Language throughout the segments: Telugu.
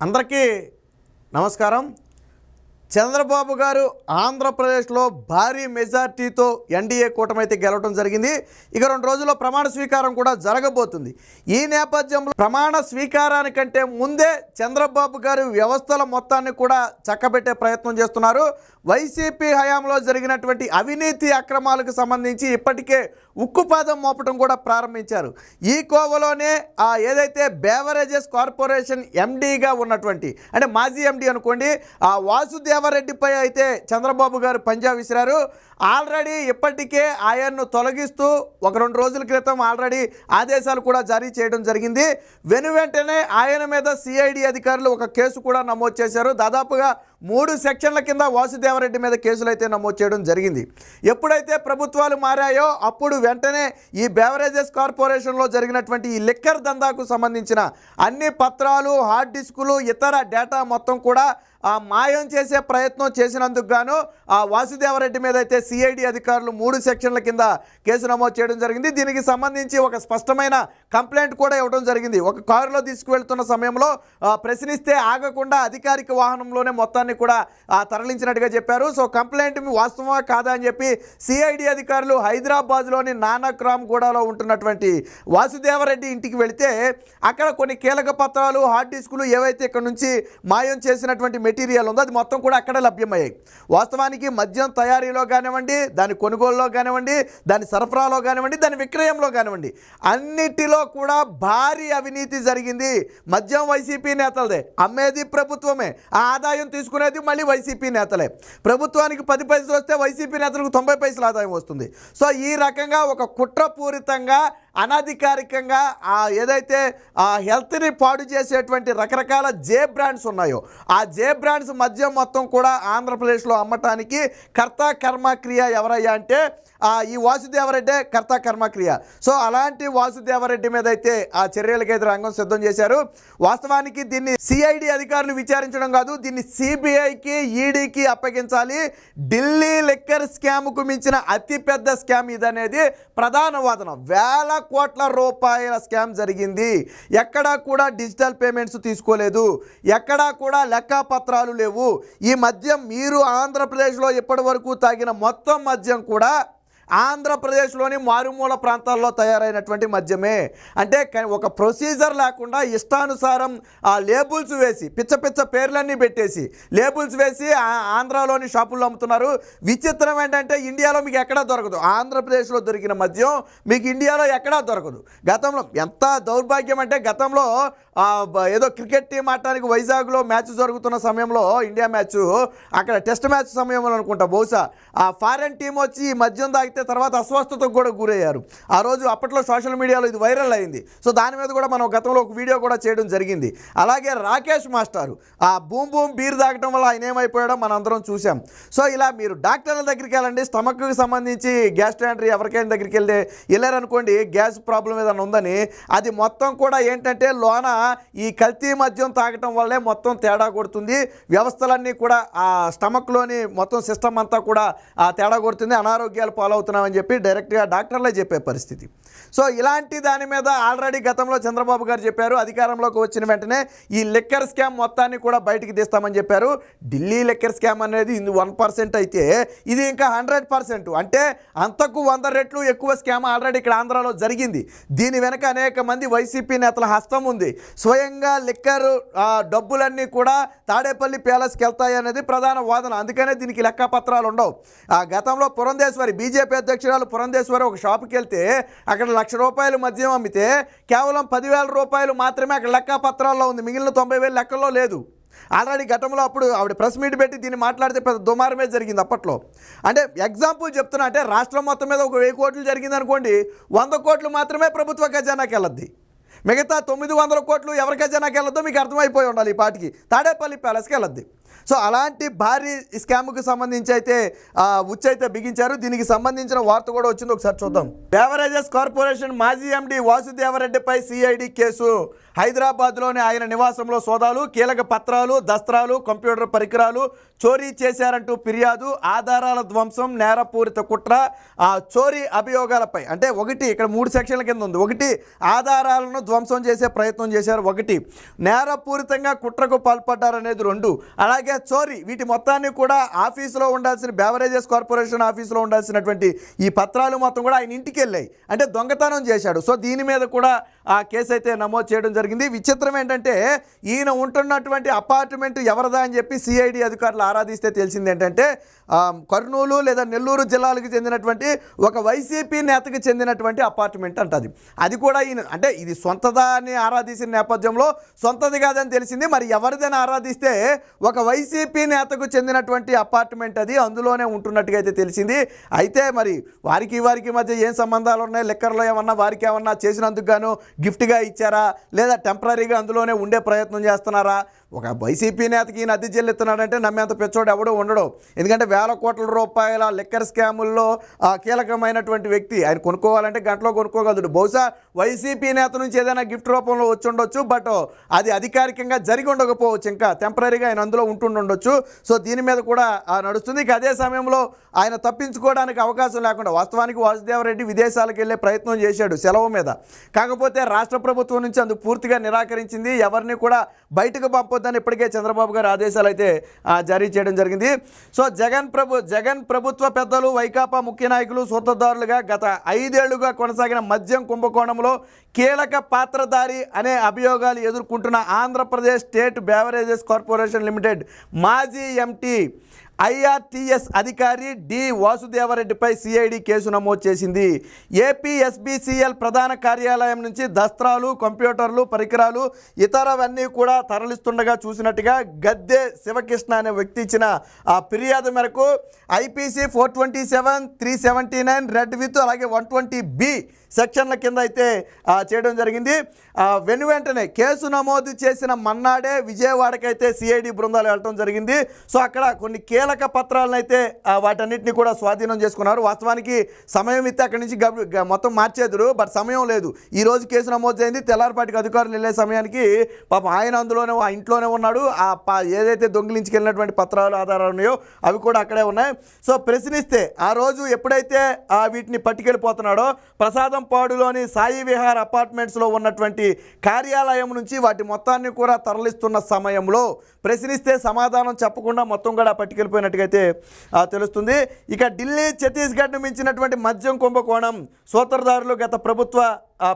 అందరికీ నమస్కారం. చంద్రబాబు గారు ఆంధ్రప్రదేశ్లో భారీ మెజార్టీతో ఎన్డీఏ కూటమి అయితే గెలవడం జరిగింది. ఇక రెండు రోజుల్లో ప్రమాణ స్వీకారం కూడా జరగబోతుంది. ఈ నేపథ్యంలో ప్రమాణ స్వీకారానికంటే ముందే చంద్రబాబు గారు వ్యవస్థల మొత్తాన్ని కూడా చక్కబెట్టే ప్రయత్నం చేస్తున్నారు. వైసీపీ హయాంలో జరిగినటువంటి అవినీతి అక్రమాలకు సంబంధించి ఇప్పటికే ఉక్కుపాదం మోపటం కూడా ప్రారంభించారు. ఈ కోవలోనే ఆ ఏదైతే బేవరేజెస్ కార్పొరేషన్ ఎండీగా ఉన్నటువంటి అంటే మాజీ ఎండీ అనుకోండి ఆ వాసుదేవరెడ్డిపై అయితే చంద్రబాబు గారు పంజా విసిరారు. ఆల్రెడీ ఇప్పటికే ఆయన్ను తొలగిస్తూ ఒక రెండు రోజుల క్రితం ఆల్రెడీ ఆదేశాలు కూడా జారీ చేయడం జరిగింది. వెను వెంటనే ఆయన మీద సిఐడి అధికారులు ఒక కేసు కూడా నమోదు చేశారు. దాదాపుగా మూడు సెక్షన్ల కింద వాసుదేవరెడ్డి మీద కేసులు అయితే నమోదు చేయడం జరిగింది. ఎప్పుడైతే ప్రభుత్వాలు మారాయో అప్పుడు వెంటనే ఈ బెవరేజెస్ కార్పొరేషన్లో జరిగినటువంటి ఈ లిక్కర్ దందాకు సంబంధించిన అన్ని పత్రాలు హార్డ్ డిస్కులు ఇతర డేటా మొత్తం కూడా మాయం చేసే ప్రయత్నం చేసినందుకు గాను ఆ వాసుదేవరెడ్డి మీద అయితే సిఐడి అధికారులు మూడు సెక్షన్ల కింద కేసు నమోదు చేయడం జరిగింది. దీనికి సంబంధించి ఒక స్పష్టమైన కంప్లైంట్ కూడా ఇవ్వడం జరిగింది. ఒక కారులో తీసుకువెళ్తున్న సమయంలో ప్రశ్నిస్తే ఆగకుండా అధికారిక వాహనంలోనే మొత్తాన్ని కూడా తరలించినట్టుగా చెప్పారు. సో కంప్లైంట్ మీ వాస్తవమా కాదా అని చెప్పి సిఐడి అధికారులు హైదరాబాద్లోని నానాక్రామ్ గూడాలో గూడలో ఉంటున్నటువంటి వాసుదేవరెడ్డి ఇంటికి వెళితే అక్కడ కొన్ని కీలక పత్రాలు హార్డ్ డిస్కులు ఏవైతే ఇక్కడ నుంచి మాయం చేసినటువంటి మెటీరియల్ ఉందో అది మొత్తం కూడా అక్కడే లభ్యమయ్యాయి. వాస్తవానికి మద్యం తయారీలో కానివ్వండి దాని కొనుగోలులో కానివ్వండి దాని సరఫరాలో కానివ్వండి దాని విక్రయంలో కానివ్వండి అన్నిటిలో కూడా భారీ అవినీతి జరిగింది. మద్యం వైసీపీ నేతలదే. అమ్మేది ప్రభుత్వమే. ఆ ఆదాయం తీసుకునేది మళ్ళీ వైసీపీ నేతలే. ప్రభుత్వానికి పది పైసలు వస్తే వైసీపీ నేతలకు తొంభై పైసలు ఆదాయం వస్తుంది. సో ఈ రకంగా ఒక కుట్రపూరితంగా అనధికారికంగా ఆ ఏదైతే ఆ హెల్త్ని పాడు చేసేటువంటి రకరకాల జే బ్రాండ్స్ ఉన్నాయో ఆ జే బ్రాండ్స్ మద్యం మొత్తం కూడా ఆంధ్రప్రదేశ్లో అమ్మటానికి కర్త కర్మక్రియ ఎవరయ్యా అంటే ఆ, ఈ వాసుదేవరెడ్డే కర్త కర్మక్రియ సో అలాంటి వాసుదేవరెడ్డి మీద అయితే ఆ చర్యలకైతే రంగం సిద్ధం చేశారు. వాస్తవానికి దీన్ని సిఐడి అధికారులు విచారించడం కాదు దీన్ని సిబిఐకి ఈడీకి అప్పగించాలి. ఢిల్లీ లెక్కర్ స్కామ్కు మించిన అతిపెద్ద స్కామ్ ఇదనేది ప్రధాన వాదన. వేల కోట్ల రూపాయల స్కామ్ జరిగింది. ఎక్కడా కూడా డిజిటల్ పేమెంట్స్ తీసుకోలేదు. ఎక్కడా కూడా లెక్కపత్రాలు లేవు. ఈ మద్యం మీరు ఆంధ్రప్రదేశ్లో ఇప్పటి వరకు తాగిన మొత్తం మద్యం కూడా ఆంధ్రప్రదేశ్లోని మారుమూల ప్రాంతాల్లో తయారైనటువంటి మద్యమే. అంటే ఒక ప్రొసీజర్ లేకుండా ఇష్టానుసారం ఆ లేబుల్స్ వేసి పిచ్చ పిచ్చ పేర్లన్నీ పెట్టేసి లేబుల్స్ వేసి ఆ- ఆంధ్రాలోని షాపుల్లో అమ్ముతున్నారు. విచిత్రం ఏంటంటే ఇండియాలో మీకు ఎక్కడా దొరకదు. ఆంధ్రప్రదేశ్లో దొరికిన మద్యం మీకు ఇండియాలో ఎక్కడా దొరకదు. గతంలో ఎంత దౌర్భాగ్యం అంటే గతంలో ఏదో క్రికెట్ టీం ఆడటానికి వైజాగ్లో మ్యాచ్ జరుగుతున్న సమయంలో ఇండియా మ్యాచ్ అక్కడ టెస్ట్ మ్యాచ్ సమయంలో అనుకుంటా బహుశా ఆ ఫారెన్ టీం వచ్చి ఈ మద్యం తాగితే తర్వాత అస్వస్థతకు కూడా గురయ్యారు. ఆ రోజు అప్పట్లో సోషల్ మీడియాలో ఇది వైరల్ అయింది. సో దాని మీద కూడా మనం గతంలో ఒక వీడియో కూడా చేయడం జరిగింది. అలాగే రాకేష్ మాస్టారు ఆ బూమ్ బూమ్ బీర్ తాగటం వల్ల ఆయన ఏమైపోయాడో మనం అందరం చూసాం సో ఇలా మీరు డాక్టర్ల దగ్గరికి వెళ్ళండి స్టమక్కి సంబంధించి గ్యాస్ట్రాంటరీ ఎవరికైనా దగ్గరికి వెళ్తే వెళ్ళారనుకోండి గ్యాస్ ప్రాబ్లం ఏదైనా ఉందని అది మొత్తం కూడా ఏంటంటే లోన ఈ కల్తీ మద్యం తాగటం వల్లే మొత్తం తేడా కొడుతుంది. వ్యవస్థలన్నీ కూడా ఆ స్టమక్లోని మొత్తం సిస్టమ్ అంతా కూడా ఆ తేడా కొడుతుంది. అనారోగ్యాలు పాలవుతున్నామని చెప్పి డైరెక్ట్గా డాక్టర్లే చెప్పే పరిస్థితి. సో ఇలాంటి దాని మీద ఆల్రెడీ గతంలో చంద్రబాబు గారు చెప్పారు. అధికారంలోకి వచ్చిన వెంటనే ఈ లిక్కర్ స్కామ్ మొత్తాన్ని కూడా బయటికి తీస్తామని చెప్పారు. ఢిల్లీ లెక్కర్ స్కామ్ అనేది ఇది వన్ పర్సెంట్ అయితే ఇది ఇంకా హండ్రెడ్ పర్సెంట్. అంటే అంతకు వంద రెట్లు ఎక్కువ స్కామ్ ఆల్రెడీ ఇక్కడ ఆంధ్రాలో జరిగింది. దీని వెనక అనేక మంది వైసీపీ నేతల హస్తం ఉంది. స్వయంగా లిక్కర్ డబ్బులన్నీ కూడా తాడేపల్లి ప్యాలెస్కి వెళ్తాయి అనేది ప్రధాన వాదన. అందుకనే దీనికి లెక్కపత్రాలు ఉండవు. ఆ గతంలో పురంధేశ్వరి బీజేపీ అధ్యక్షురాలు పురంధేశ్వరి ఒక షాప్కి వెళ్తే అక్కడ లక్ష రూపాయలు మద్యం అమ్మితే కేవలం పదివేల రూపాయలు మాత్రమే అక్కడ లెక్కపత్రాల్లో ఉంది. మిగిలిన తొంభై వేలు లెక్కల్లో లేదు. ఆల్రెడీ గతంలో అప్పుడు ఆవిడ ప్రెస్ మీట్ పెట్టి దీన్ని మాట్లాడితే పెద్ద దుమారమే జరిగింది అప్పట్లో. అంటే ఎగ్జాంపుల్ చెప్తున్నా అంటే రాష్ట్రం మొత్తం మీద ఒక వెయ్యి కోట్లు జరిగింది అనుకోండి వంద కోట్లు మాత్రమే ప్రభుత్వ ఖజానాకి వెళ్ళద్ది. మిగతా తొమ్మిది వందల కోట్లు ఎవరి ఖజానాకి వెళ్ళొద్దో మీకు అర్థమైపోయి ఉండాలి ఈ పాటికి. తాడేపల్లి ప్యాలెస్కి వెళ్ళద్ది. సో అలాంటి భారీ స్కామ్కు సంబంధించి అయితే ఉచ్చైతే బిగించారు. దీనికి సంబంధించిన వార్త కూడా వచ్చింది. ఒకసారి చూద్దాం. బేవరేజెస్ కార్పొరేషన్ మాజీ ఎండి వాసుదేవరెడ్డిపై సిఐడి కేసు. హైదరాబాద్లోని ఆయన నివాసంలో సోదాలు కీలక పత్రాలు దస్త్రాలు కంప్యూటర్ పరికరాలు చోరీ చేశారంటూ ఫిర్యాదు ఆధారాల ధ్వంసం నేరపూరిత కుట్ర ఆ చోరీ అభియోగాలపై. అంటే ఒకటి ఇక్కడ మూడు సెక్షన్ల కింద ఉంది. ఒకటి ఆధారాలను ధ్వంసం చేసే ప్రయత్నం చేశారు. ఒకటి నేరపూరితంగా కుట్రకు పాల్పడ్డారనేది రెండు. అలాగే చోరీ వీటి మొత్తాన్ని కూడా ఆఫీసులో ఉండాల్సిన బెవరేజెస్ కార్పొరేషన్ ఆఫీసులో ఉండాల్సినటువంటి ఈ పత్రాలు మొత్తం కూడా ఆయన ఇంటికి వెళ్ళాయి. అంటే దొంగతనం చేశాడు. సో దీని మీద కూడా ఆ కేసు అయితే నమోదు చేయడం జరిగింది. విచిత్రం ఏంటంటే ఈయన ఉంటున్నటువంటి అపార్ట్మెంట్ ఎవరిదా అని చెప్పి సిఐడి అధికారులు ఆరాధిస్తే తెలిసింది ఏంటంటే కర్నూలు లేదా నెల్లూరు జిల్లాలకు చెందినటువంటి ఒక వైసీపీ నేతకు చెందినటువంటి అపార్ట్మెంట్ అంటది. అది కూడా ఈయన అంటే ఇది సొంతదా అని ఆరాధించిన నేపథ్యంలో సొంతది కాదని తెలిసింది. మరి ఎవరిదని ఆరాధిస్తే ఒక వైసీపీ నేతకు చెందినటువంటి అపార్ట్మెంట్ అది అందులోనే ఉంటున్నట్టుగా అయితే తెలిసింది. అయితే మరి వారికి వారికి మధ్య ఏం సంబంధాలు ఉన్నాయి? లెక్కర్లో ఏమన్నా వారికి ఏమన్నా చేసినందుకు గాను గిఫ్ట్గా ఇచ్చారా? లేదా టెంపరీగా అందులోనే ఉండే ప్రయత్నం చేస్తున్నారా? ఒక వైసీపీ నేతకి ఈయన అద్దె చెల్లిస్తున్నాడంటే నమ్మేంత పెచ్చోడు ఎవడో ఉండడు. ఎందుకంటే వేల కోట్ల రూపాయల లిక్కర్ స్కాముల్లో ఆ, కీలకమైనటువంటి వ్యక్తి ఆయన కొనుక్కోవాలంటే గంటలో కొనుక్కోగలడు బహుశా వైసీపీ నేత నుంచి ఏదైనా గిఫ్ట్ రూపంలో వచ్చి ఉండొచ్చు బట్ అది అధికారికంగా జరిగి ఉండకపోవచ్చు. ఇంకా టెంపరీగా ఆయన అందులో ఉంటుండొచ్చు సో దీని మీద కూడా నడుస్తుంది. ఇక అదే సమయంలో ఆయన తప్పించుకోవడానికి అవకాశం లేకుండా వాస్తవానికి వాసుదేవరెడ్డి విదేశాలకు వెళ్ళే ప్రయత్నం చేశాడు సెలవు మీద. కాకపోతే రాష్ట్ర ప్రభుత్వం నుంచి అందుకు పూర్తిగా నిరాకరించింది. ఎవరిని కూడా బయటకు పంపొద్దని ఇప్పటికే చంద్రబాబు గారు ఆదేశాలు అయితే జారీ చేయడం జరిగింది. సో జగన్ ప్రభు జగన్ ప్రభుత్వ పెద్దలు వైకాపా ముఖ్య నాయకులు సూత్రధారులుగా గత ఐదేళ్ళుగా కొనసాగిన మద్యం కుంభకోణం కుంభకోణంలో కీలక పాత్రధారి అనే అభియోగాలు ఎదుర్కొంటున్న Andhra Pradesh state beverages corporation limited మాజీ M D I R T S అధికారి డి వాసుదేవరెడ్డిపై సిఐడి కేసు నమోదు చేసింది. ఏపీ ఎస్బీసీఎల్ ప్రధాన కార్యాలయం నుంచి దస్త్రాలు కంప్యూటర్లు పరికరాలు ఇతరవన్నీ కూడా తరలిస్తుండగా చూసినట్టుగా గద్దె శివకృష్ణ అనే వ్యక్తి ఇచ్చిన ఆ ఫిర్యాదు మేరకు IPC four twenty seven three seventy nine read with అలాగే వన్ ట్వంటీ బి సెక్షన్ల కింద అయితే చేయడం జరిగింది. వెను వెంటనే కేసు నమోదు చేసిన మన్నాడే విజయవాడకైతే సిఐడి బృందాలు వెళ్ళటం జరిగింది. సో అక్కడ కొన్ని కీలక పత్రాలను అయితే వాటన్నిటిని కూడా స్వాధీనం చేసుకున్నారు. వాస్తవానికి సమయం ఇస్తే అక్కడి నుంచి మొత్తం మార్చేదురు బట్ సమయం లేదు. ఈ రోజు కేసు నమోదు అయింది తెల్లారిపాటికి అధికారులు వెళ్ళే సమయానికి పాప ఆయన అందులోనే ఆ ఇంట్లోనే ఉన్నాడు. ఆ ఏదైతే దొంగిలించుకెళ్ళినటువంటి పత్రాలు ఆధారాలు ఉన్నాయో అవి కూడా అక్కడే ఉన్నాయి. సో ప్రశ్నిస్తే ఆ రోజు ఎప్పుడైతే ఆ వీటిని పట్టుకెళ్ళిపోతున్నాడో ప్రసాదం పాడులోని సాయి విహార్ అపార్ట్మెంట్స్లో ఉన్నటువంటి కార్యాలయం నుంచి వాటి మొత్తాన్ని కూడా తరలిస్తున్న సమయంలో ప్రశ్నిస్తే సమాధానం చెప్పకుండా మొత్తం కూడా పట్టుకెళ్ళిపోయి అయితే తెలుస్తుంది. ఇక ఢిల్లీ ఛత్తీస్గఢ్ను మించినటువంటి మద్యం కుంభకోణం సూత్రధారులు గత ప్రభుత్వ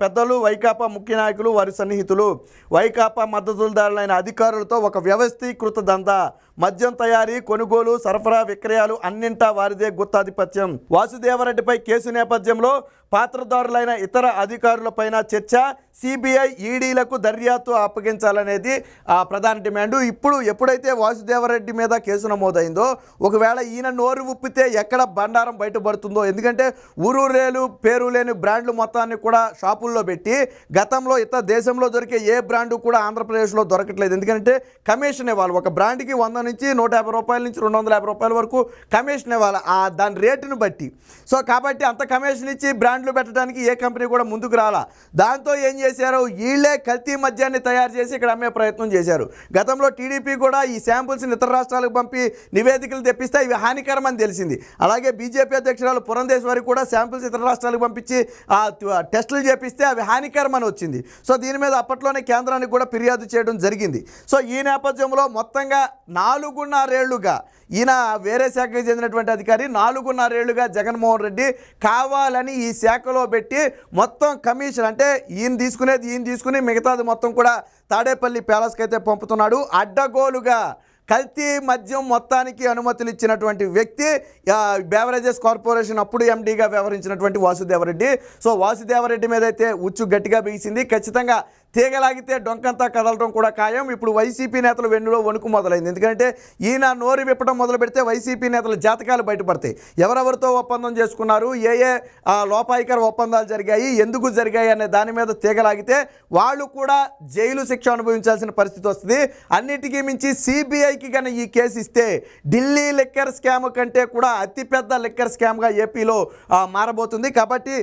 పెద్దలు వైకాపా ముఖ్య నాయకులు వారి సన్నిహితులు వైకాపా మద్దతుదారులైన అధికారులతో ఒక వ్యవస్థీకృత దందా. మద్యం తయారీ కొనుగోలు సరఫరా విక్రయాలు అన్నింటా వారిదే గుత్తాధిపత్యం. వాసుదేవరెడ్డిపై కేసు నేపథ్యంలో పాత్రదారులైన ఇతర అధికారులపైన చర్చ సిబిఐ ఈడీలకు దర్యాప్తు అప్పగించాలనేది ఆ ప్రధాన డిమాండ్. ఇప్పుడు ఎప్పుడైతే వాసుదేవరెడ్డి మీద కేసు నమోదైందో ఒకవేళ ఈయన నోరు ఉప్పితే ఎక్కడ బండారం బయటపడుతుందో ఎందుకంటే ఊరూరేలు పేరు లేని బ్రాండ్లు మొత్తాన్ని కూడా షాపుల్లో పెట్టి గతంలో ఇతర దేశంలో దొరికే ఏ బ్రాండు కూడా ఆంధ్రప్రదేశ్లో దొరకట్లేదు. ఎందుకంటే కమిషన్ ఇవ్వాలి. ఒక బ్రాండ్కి వంద నుంచి నూట యాభై రూపాయల నుంచి రెండు వందల యాభై రూపాయల వరకు కమిషన్ ఇవ్వాలి. ఆ దాని రేటును బట్టి. సో కాబట్టి అంత కమిషన్ ఇచ్చి బ్రాండ్లు పెట్టడానికి ఏ కంపెనీ కూడా ముందుకు రాలా. దాంతో ఏం చేశారు వీళ్ళే కల్తీ మద్యాన్ని తయారు చేసి ఇక్కడ అమ్మే ప్రయత్నం చేశారు. గతంలో టీడీపీ కూడా ఈ శాంపుల్స్ని ఇతర రాష్ట్రాలకు పంపి నివేదికలు తెప్పిస్తే ఇవి హానికరం అని తెలిసింది. అలాగే బీజేపీ అధ్యక్షురాలు పురంధేశ్వరి కూడా శాంపుల్స్ ఇతర రాష్ట్రాలకు పంపించి ఆ టెస్టులు ప్రేరేపిస్తే అవి హానికరమని వచ్చింది. సో దీని మీద అప్పట్లోనే కేంద్రానికి కూడా ఫిర్యాదు చేయడం జరిగింది. సో ఈ నేపథ్యంలో మొత్తంగా నాలుగున్నరేళ్ళుగా ఈయన వేరే శాఖకి చెందినటువంటి అధికారి నాలుగున్నరేళ్ళుగా జగన్మోహన్ రెడ్డి కావాలని ఈ శాఖలో పెట్టి మొత్తం కమిషన్ అంటే ఈయన తీసుకునేది ఈయన తీసుకుని మిగతాది మొత్తం కూడా తాడేపల్లి ప్యాలెస్కి అయితే పంపుతున్నాడు. అడ్డగోలుగా కల్తీ మద్యం మొత్తానికి అనుమతులు ఇచ్చినటువంటి వ్యక్తి బేవరేజెస్ కార్పొరేషన్ అప్పుడు ఎండీగా వ్యవహరించినటువంటి వాసుదేవరెడ్డి. సో వాసుదేవరెడ్డి మీద అయితే ఉచ్చు గట్టిగా బిగిసింది ఖచ్చితంగా తీగలాగితే డొంకంతా కదలడం కూడా ఖాయం. ఇప్పుడు వైసీపీ నేతలు వెన్నులో వణుకు మొదలైంది. ఎందుకంటే ఈయన నోరు విప్పడం మొదలు పెడితే వైసీపీ నేతల జాతకాలు బయటపడతాయి. ఎవరెవరితో ఒప్పందం చేసుకున్నారు? ఏ ఏ లోపాయికర ఒప్పందాలు జరిగాయి? ఎందుకు జరిగాయి అనే దాని మీద తీగలాగితే వాళ్ళు కూడా జైలు శిక్ష అనుభవించాల్సిన పరిస్థితి వస్తుంది. అన్నిటికీ మించి సిబిఐకి కనుక ఈ కేసు ఇస్తే ఢిల్లీ లిక్కర్ స్కామ్ కంటే కూడా అతిపెద్ద లిక్కర్ స్కామ్గా ఏపీలో మారబోతుంది. కాబట్టి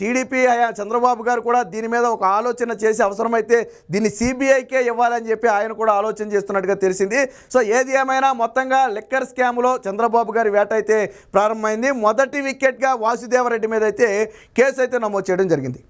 టీడీపీ ఆయా చంద్రబాబు గారు కూడా దీని మీద ఒక ఆలోచన చేసి చేసి అవసరమైతే దీన్ని సిబిఐకే ఇవ్వాలని చెప్పి ఆయన కూడా ఆలోచన చేస్తున్నట్టుగా తెలిసింది. సో ఏది ఏమైనా మొత్తంగా లిక్కర్ స్కామ్లో చంద్రబాబు గారి వేట అయితే ప్రారంభమైంది. మొదటి వికెట్గా వాసుదేవరెడ్డి మీద అయితే కేసు అయితే నమోదు చేయడం జరిగింది.